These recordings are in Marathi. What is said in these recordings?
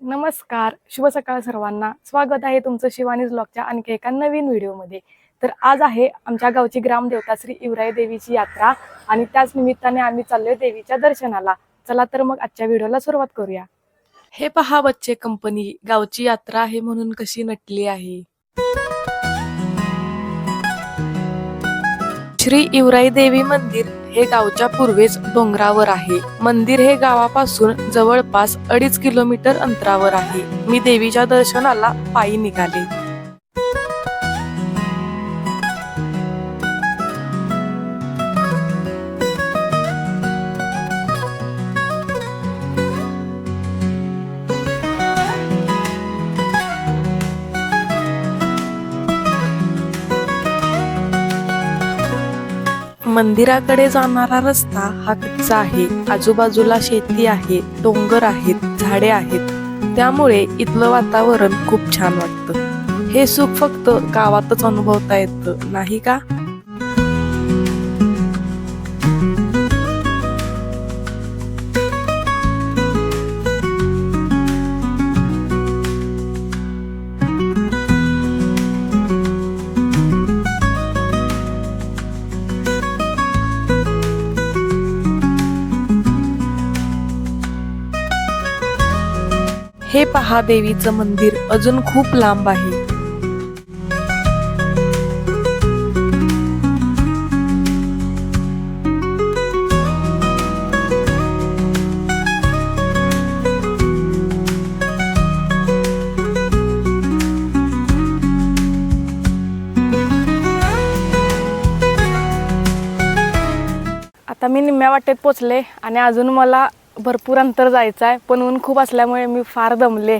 नमस्कार. शुभ सकाळ सर्वांना. स्वागत आहे तुमचं शिवानीज ब्लॉगच्या आणखी एका नवीन व्हिडिओमध्ये. तर आज आहे आमच्या गावची ग्रामदेवता श्री इवराई देवीची यात्रा आणि त्याच निमित्ताने आम्ही चाललोय देवीच्या दर्शनाला. चला तर मग आजच्या व्हिडिओला सुरुवात करूया. हे पहा बच्चे कंपनी. गावची यात्रा आहे म्हणून कशी नटली आहे? श्री इवराई देवी मंदिर हे गावच्या पूर्वेस डोंगरावर आहे. मंदिर हे गावापासून जवळपास अडीच किलोमीटर अंतरावर आहे. मी देवीच्या दर्शनाला पायी निघाले. मंदिराकडे जाणारा रस्ता हा कच्चा आहे. आजूबाजूला शेती आहे डोंगर आहेत झाडे आहेत. त्यामुळे इथलं वातावरण खूप छान वाटतं. हे सुख फक्त गावातच अनुभवता येतं नाही का? हे पहा देवीचं मंदिर अजून खूप लांब आहे. आता मी निम्म्या वाटेत पोचले आणि अजून मला भरपूर अंतर जायचं आहे पण ऊन खूप असल्यामुळे मी फार दमले.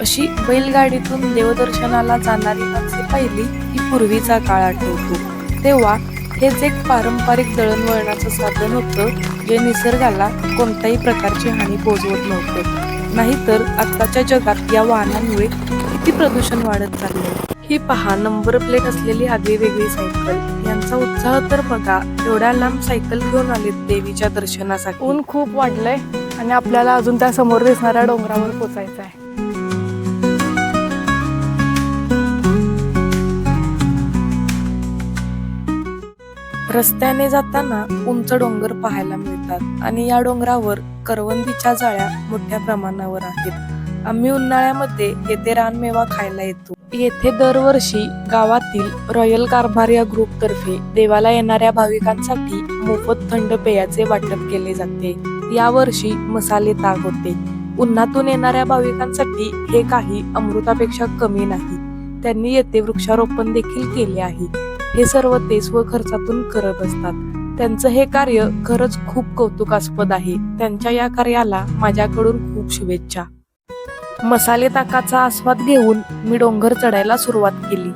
अशी बैलगाडीतून देवदर्शनाला जाणारी माणसे पहिली ही पूर्वीचा काळ आठवतो. तेव्हा हेच एक पारंपरिक दळणवळणाचं साधन होतं जे निसर्गाला कोणत्याही प्रकारची हानी पोहोचवत नव्हतं. नाहीतर आत्ताच्या जगात या वाहनांमुळे किती प्रदूषण वाढत चाललंय. ही पहा नंबर प्लेट असलेली आगळी वेगळी सायकल. यांचा उत्साह तर बघा एवढ्या लांब सायकल घेऊन आलेत देवीच्या दर्शनासाठी. ऊन खूप वाढलंय आणि आपल्याला अजून त्या समोर दिसणाऱ्या डोंगरावर पोचायचं आहे. रस्त्याने जाताना उंच डोंगर पाहायला मिळतात आणि या डोंगरावर करवंदीच्या जाळ्या मोठ्या प्रमाणावर आहेत. आम्ही उन्हाळ्यामध्ये येथे रानमेवा खायला येतो. येथे दरवर्षी गावातील रॉयल कारभार या ग्रुपतर्फे देवाला येणाऱ्या भाविकांसाठी मोफत थंड पेयाचे वाटप केले जाते. यावर्षी मसाले ताक होते. उन्हातून येणाऱ्या भाविकांसाठी हे काही अमृतापेक्षा कमी नाही. त्यांनी येथे वृक्षारोपण देखील केले आहे. हे सर्व ते स्वखर्चातून करत असतात. त्यांचं हे कार्य खरंच खूप कौतुकास्पद आहे. त्यांच्या या कार्याला माझ्याकडून खूप शुभेच्छा. मसाले ताकाचा आस्वाद घेऊन मी डोंगर चढायला सुरुवात केली.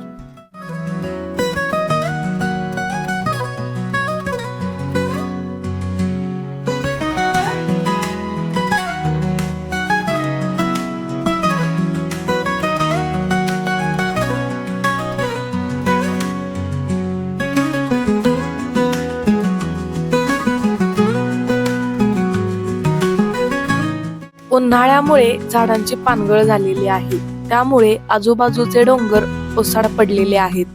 उन्हाळ्यामुळे झाडांची पानगळ झालेली आहे. त्यामुळे आजूबाजूचे डोंगर ओसाड पडलेले आहेत.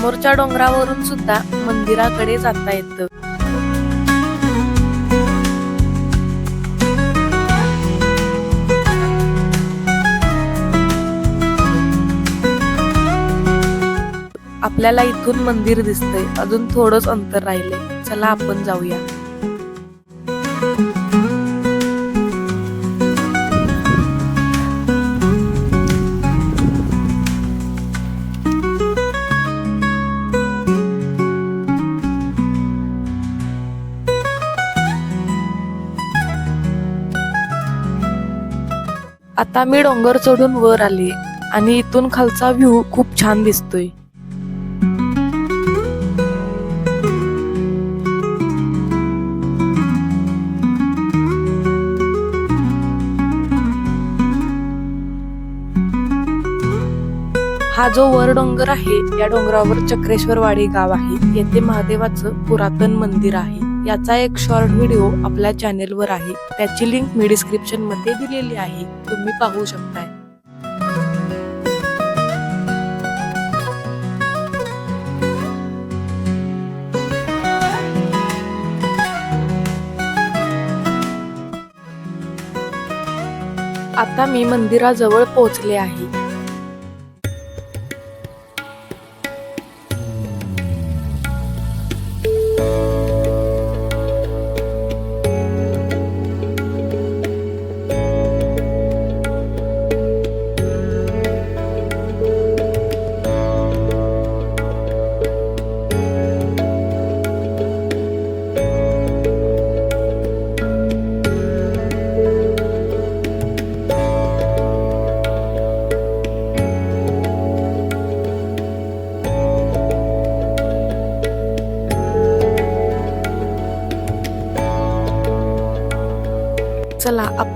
समोरच्या डोंगरावरून सुद्धा मंदिराकडे जाता येतं. आपल्याला इथून मंदिर दिसतंय. अजून थोडंच अंतर राहिलंय. चला आपण जाऊया. आता मी डोंगर चढून वर आले आणि इथून खालचा व्ह्यू खूप छान दिसतोय. हा जो वर डोंगर आहे या डोंगरावर चक्रेश्वर वाडी गाव आहे. येथे महादेवाचं पुरातन मंदिर आहे. याचा एक शॉर्ट व्हिडिओ आपल्या चॅनेलवर आहे. त्याची लिंक मी डिस्क्रिप्शनमध्ये दिलेली आहे. तुम्ही पाहू शकताय. आता मी मंदिराजवळ पोहोचले आहे.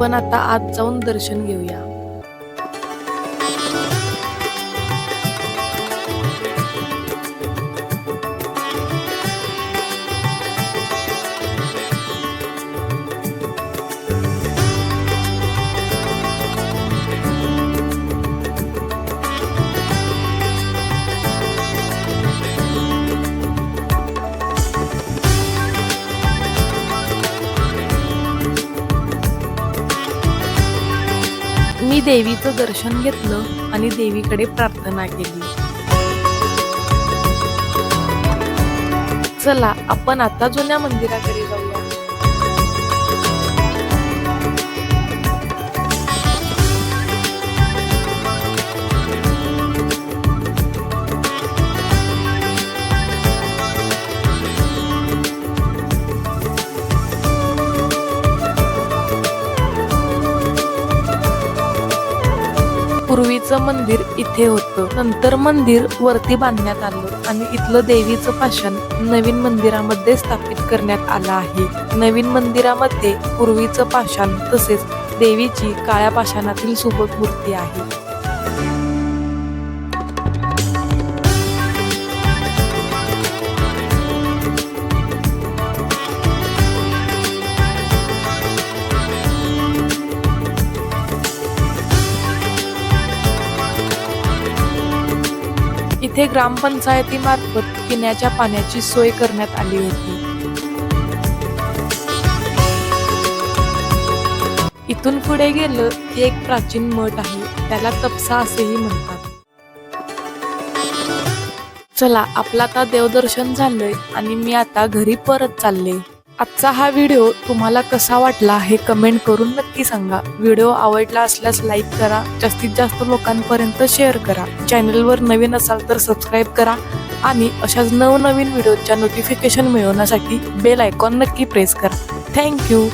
आपण आता आत जाऊन दर्शन घेऊया. देवीचं दर्शन घेतलं आणि देवीकडे प्रार्थना केली. चला आपण आता जुन्या मंदिराकडे जाऊया. पूर्वीचं मंदिर इथे होतं. नंतर मंदिर वरती बांधण्यात आलं आणि इथलं देवीचं पाषाण नवीन मंदिरामध्ये स्थापित करण्यात आलं आहे. नवीन मंदिरामध्ये पूर्वीचं पाषाण तसेच देवीची काळ्या पाषाणातील सुबक मूर्ती आहे. इथे ग्रामपंचायतीमार्फत पिण्याच्या पाण्याची सोय करण्यात आली होती. इथून पुढे गेलं की एक प्राचीन मठ आहे त्याला तपसा असेही म्हणतात. चला आपला आता देवदर्शन झालंय आणि मी आता घरी परत चालले. आजचा हा व्हिडिओ तुम्हाला कसा वाटला हे कमेंट करून नक्की सांगा. व्हिडिओ आवडला असल्यास लाईक करा जास्तीत जास्त लोकांपर्यंत शेअर करा. चॅनलवर नवीन असाल तर सबस्क्राईब करा आणि अशाच नवनवीन व्हिडिओच्या नोटिफिकेशन मिळवण्यासाठी बेल आयकॉन नक्की प्रेस करा. Thank you